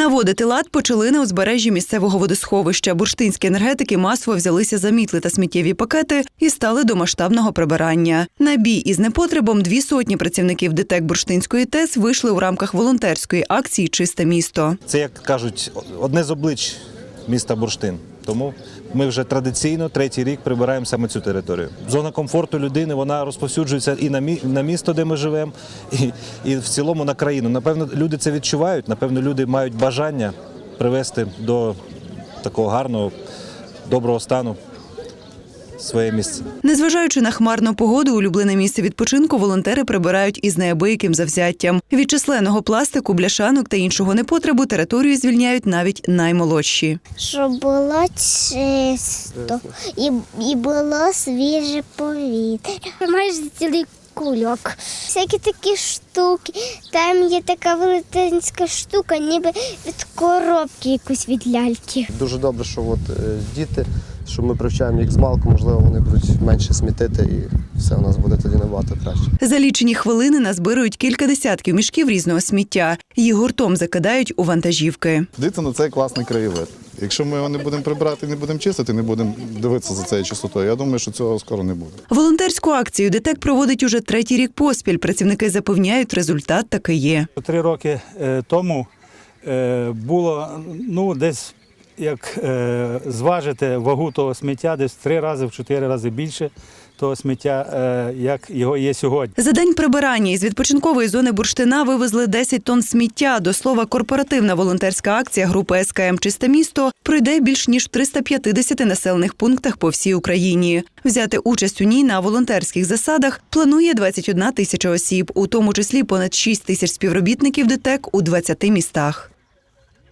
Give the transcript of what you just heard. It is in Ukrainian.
Наводити лад почали на узбережжі місцевого водосховища. Бурштинські енергетики масово взялися за мітли та сміттєві пакети і стали до масштабного прибирання. На бій із непотребом дві сотні працівників ДТЕК Бурштинської ТЕС вийшли у рамках волонтерської акції Чисте місто. Це, як кажуть, одне з облич міста Бурштин. Тому ми вже традиційно третій рік прибираємо саме цю територію. Зона комфорту людини вона розповсюджується і на мі- на місто, де ми живемо, і, і в цілому на країну. Напевно, люди це відчувають. Напевно, люди мають бажання привести до такого гарного, доброго стану своє місце. Незважаючи на хмарну погоду, улюблене місце відпочинку волонтери прибирають із неабияким завзяттям. Від численного пластику, бляшанок та іншого непотребу територію звільняють навіть наймолодші. Щоб було чисто і, і було свіже повітря. Майже цілий кульок. Всякі такі штуки. Там є така велетенська штука, ніби від коробки якось від ляльки. Дуже добре, що от, е, діти, що ми привчаємо їх з малку, можливо, вони будуть менше смітити і все у нас буде тоді набагато краще. За лічені хвилини назбирують кілька десятків мішків різного сміття. Їх гуртом закидають у вантажівки. Дивіться, це класний краєвид. Якщо ми його не будемо прибирати, не будемо чистити, не будемо дивитися за цією чистотою, я думаю, що цього скоро не буде. Волонтерську акцію ДТЕК проводить уже третій рік поспіль. Працівники запевняють, результат таки є. Три роки е, тому е, було ну, десь як е, зважити вагу того сміття, десь в три рази, в чотири рази більше того сміття, е, як його є сьогодні. За день прибирання із відпочинкової зони бурштина вивезли 10 тонн сміття. До слова, корпоративна волонтерська акція групи СКМ Чисте місто пройде більш ніж в 350 населених пунктах по всій Україні. Взяти участь у ній на волонтерських засадах планує 21 тисяча осіб, у тому числі понад 6 тисяч співробітників ДТЕК у 20 містах.